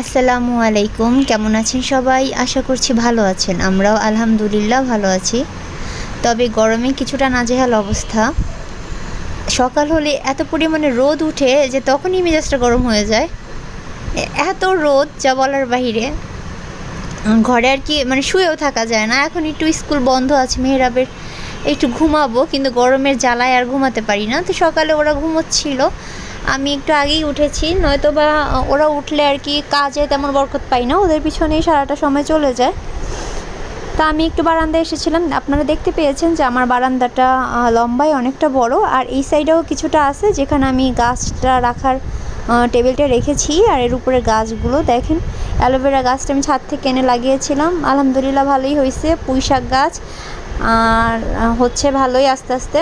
আসসালামু আলাইকুম, কেমন আছেন সবাই? আশা করছি ভালো আছেন। আমরাও আলহামদুলিল্লাহ ভালো আছি। তবে গরমে কিছুটা নাজেহাল অবস্থা। সকাল হলে এত পরিমাণে রোদ উঠে যে তখনই মেজাজটা গরম হয়ে যায়। এত রোদ যা বলার বাহিরে। ঘরে আর কি মানে শুয়েও থাকা যায় না। এখন একটু স্কুল বন্ধ আছে মেহরাবের। একটু ঘুমাবো, কিন্তু গরমের জ্বালায় আর ঘুমাতে পারি না। তো সকালে ওরা ঘুমোচ্ছিল। আমি একটু আগেই উঠেছি নয়তো বা ওরা উঠলে আর কি কাজে তেমন বরকত পাই না, ওদের পিছনেই সারাটা সময় চলে যায়। তা আমি একটু বারান্দায় এসেছিলাম, আপনারা দেখতে পেয়েছেন যে আমার বারান্দাটা লম্বায় অনেকটা বড়, আর এই সাইডেও কিছুটা আছে যেখানে আমি গাছটা রাখার টেবিলটা রেখেছি, আর এর উপরে গাছগুলো দেখেন, অ্যালোভেরা গাছটা আমি ছাদ থেকে এনে লাগিয়েছিলাম, আলহামদুলিল্লাহ ভালোই হয়েছে পুঁই শাক গাছ, আর হচ্ছে ভালোই আস্তে আস্তে।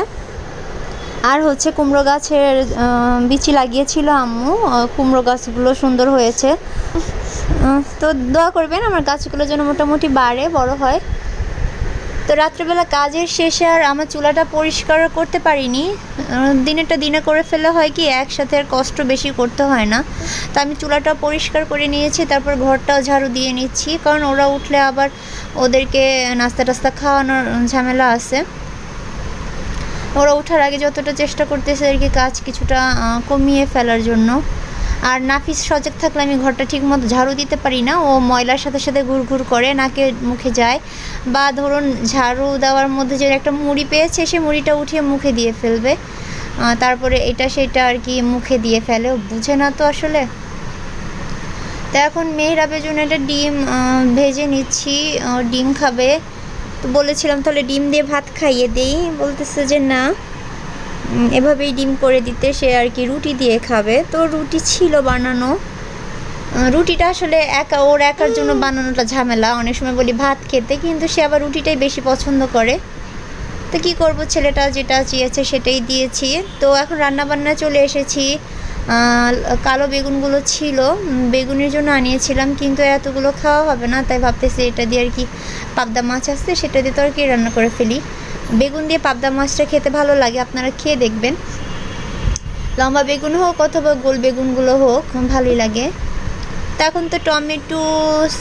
আর হচ্ছে কুমড়ো গাছের বিচি লাগিয়েছিল আম্মু। কুমড়ো গাছগুলো সুন্দর হয়েছে। তো দোয়া করবেন, আমার গাছগুলো যেন মোটামুটি বাড়ে, বড় হয়। তো রাত্রেবেলা কাজের শেষে আর আমার চুলাটা পরিষ্কার করতে পারিনি। দিনেরটা দিনে করে ফেলে হয় কি, একসাথে আর কষ্ট বেশি করতে হয় না। তো আমি চুলাটা পরিষ্কার করে নিয়েছি, তারপর ঘরটাও ঝাড়ু দিয়ে নিচ্ছি। কারণ ওরা উঠলে আবার ওদেরকে নাস্তা টাস্তা খাওয়ানোর ঝামেলা আছে। ওরা ওঠার আগে যতটা চেষ্টা করতেছে আর কি কাজ কিছুটা কমিয়ে ফেলার জন্য। আর নাফিস সজাগ থাকলে আমি ঘরটা ঠিক মতো ঝাড়ু দিতে পারি না। ও ময়লার সাথে সাথে ঘুর ঘুর করে, নাকে মুখে যায়। বা ধরুন ঝাড়ু দেওয়ার মধ্যে যে একটা মুড়ি পেয়েছে, সে মুড়িটা উঠিয়ে মুখে দিয়ে ফেলবে। তারপরে এটা সেটা আর কি মুখে দিয়ে ফেলে। বুঝে না তো আসলে। তো এখন জন্য একটা ডিম ভেজে নিচ্ছি। ডিম খাবে। তো বলেছিলাম, তাহলে ডিম দিয়ে ভাত খাইয়ে দেই। বলতেছে যে, না। এভাবেই ডিম করে দিতে, সে আর কি রুটি দিয়ে খাবে। তো রুটি ছিল বানানো। রুটিটা আসলে একা, ওর একার জন্য বানানোটা ঝামেলা। অনেক সময় বলি ভাত খেতে, কিন্তু সে আবার রুটিটাই বেশি পছন্দ করে। তো কী করব, ছেলেটা যেটা চেয়েছে সেটাই দিয়েছি। তো এখন রান্না বান্না চলে এসেছি। কালো বেগুনগুলো ছিল। বেগুনের জন্য আনিয়েছিলাম, কিন্তু এতগুলো খাওয়া হবে না, তাই ভাবতেছি এটা দিয়ে আর কি পাবদা মাছ আসছে সেটা দিয়ে তরকারি রান্না করে ফেলি। বেগুন দিয়ে পাবদা মাছটা খেতে ভালো লাগে, আপনারা খেয়ে দেখবেন। লম্বা বেগুন হোক অথবা গোল বেগুনগুলো হোক, ভালোই লাগে। তা এখন তো টমেটো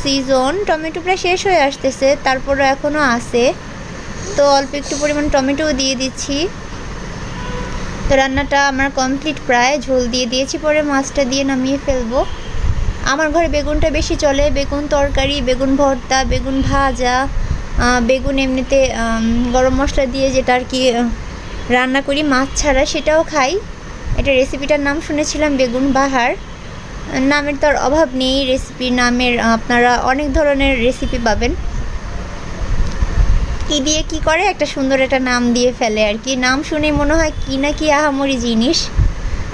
সিজন, টমেটো প্রায় শেষ হয়ে আসতেছে তারপরে এখনও আছে। তো অল্প একটু পরিমাণ টমেটোও দিয়ে দিচ্ছি। তো রান্নাটা আমার কমপ্লিট প্রায়। ঝোল দিয়ে দিয়েছি, পরে মাছটা দিয়ে নামিয়ে ফেলব। আমার ঘরে বেগুনটা বেশি চলে, বেগুন তরকারি, বেগুন ভর্তা, বেগুন ভাজা বেগুন এমনিতে গরম মশলা দিয়ে যেটা আর কি রান্না করি, মাছ ছাড়া সেটাও খাই। এটা রেসিপিটার নাম শুনেছিলাম, বেগুন বাহার। নামের তো অভাব নেই রেসিপি নামের আপনারা অনেক ধরনের রেসিপি পাবেন। কি দিয়ে কি করে, একটা সুন্দর একটা নাম দিয়ে ফেলে আর কি। নাম শুনে মনে হয় কি না কি আহামরি জিনিস।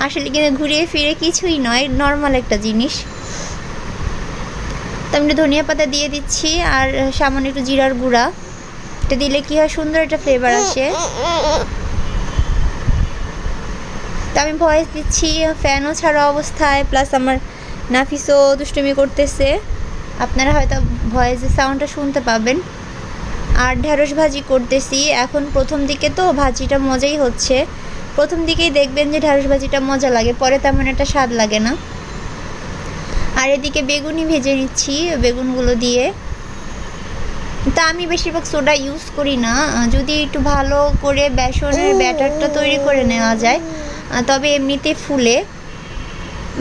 আসলে কিন্তু ঘুরিয়ে ফিরে কিছুই নয় নর্মাল একটা জিনিস। তো আমি ধনিয়া পাতা দিয়ে দিচ্ছি আর সামান্য একটু জিরার গুঁড়া। এটা দিলে কি হয়, সুন্দর একটা ফ্লেভার আসে। তো আমি ভয়েস দিচ্ছি ফ্যানও ছাড়া অবস্থায় প্লাস আমার নাফিসও দুষ্টুমি করতেছে। আপনারা হয়তো ভয়েসের সাউন্ডটা শুনতে পাবেন। আর ঢ্যাঁড়স ভাজি করতেছি। এখন প্রথম দিকে তো ভাজিটা মজাই হচ্ছে। প্রথম দিকেই দেখবেন যে ঢ্যাঁড়স ভাজিটা মজা লাগে, পরে তেমন একটা স্বাদ লাগে না। আর এদিকে বেগুনি ভেজে নিচ্ছি, বেগুনগুলো দিয়ে। তা আমি বেশিরভাগ সোডা ইউজ করি না। যদি একটু ভালো করে বেসনের ব্যাটারটা তৈরি করে নেওয়া যায়, তবে এমনিতে ফুলে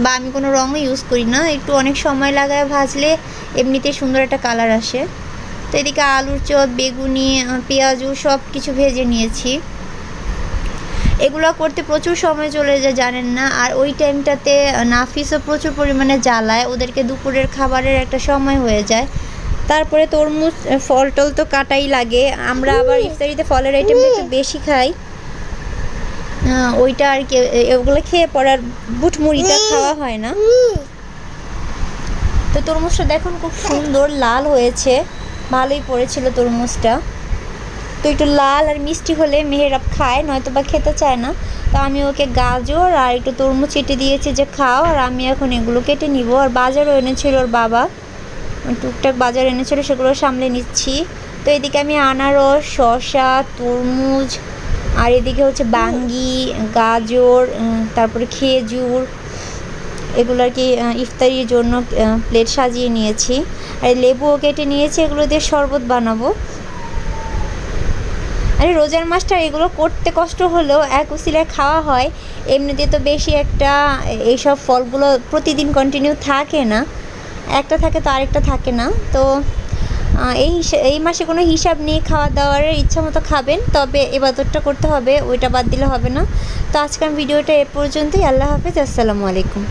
বা আমি কোনো রঙও ইউজ করি না। একটু অনেক সময় লাগায় ভাজলে এমনিতে সুন্দর একটা কালার আসে। তো এদিকে আলুর চপ বেগুনি পেঁয়াজু সব কিছু ভেজে নিয়েছি। এগুলো করতে প্রচুর সময় চলে যায় জানেন না। আর ওই টাইমটাতে নাফিসও প্রচুর পরিমাণে জ্বালায়। ওদেরকে দুপুরের খাবারের একটা সময় হয়ে যায়। তারপরে তরমুজ ফল টল তো কাটাই লাগে। আমরা আবার ইফতারিতে ফলের আইটেমটা একটু বেশি খাই। ওইটা আর কি এগুলো খেয়ে পড়ার বুট মুড়িটা খাওয়া হয় না। তো তরমুজটা দেখুন খুব সুন্দর লাল হয়েছে। ভালোই পড়েছিল তরমুজটা। তো একটু লাল আর মিষ্টি হলে মেহেরাব খায় নয়তো বা খেতে চায় না। তো আমি ওকে গাজর আর একটু তরমুজ কেটে দিয়েছি যে খাও, আর আমি এখন এগুলো কেটে নিব। আর বাজারও এনেছিল ওর বাবা। টুকটাক বাজার এনেছিল, সেগুলো সামলে নিচ্ছি। তো এদিকে আমি আনারস, শসা, তরমুজ, আর এদিকে হচ্ছে বাঙ্গি, গাজর তারপরে খেজুর এগুলো আর কি ইফতারির জন্য প্লেট সাজিয়ে নিয়েছি। আর লেবুও কেটে নিয়েছি, এগুলো দিয়ে শরবত বানাবো। আরে রোজার মাসটা এগুলো করতে কষ্ট হলেও এক উসিলায় খাওয়া হয়, এমনিতে তো বেশি একটা এইসব ফলগুলো প্রতিদিন কন্টিনিউ থাকে না। একটা থাকে তো আরেকটা থাকে না। তো এই এই মাসে কোনো হিসাব নিয়ে খাওয়া দাওয়ার ইচ্ছা মতো খাবেন, তবে এবাদতটা করতে হবে, ওইটা বাদ দিলে হবে না। তো আজকের ভিডিওটা এ পর্যন্তই, আল্লাহ হাফেজ, আসসালামু আলাইকুম।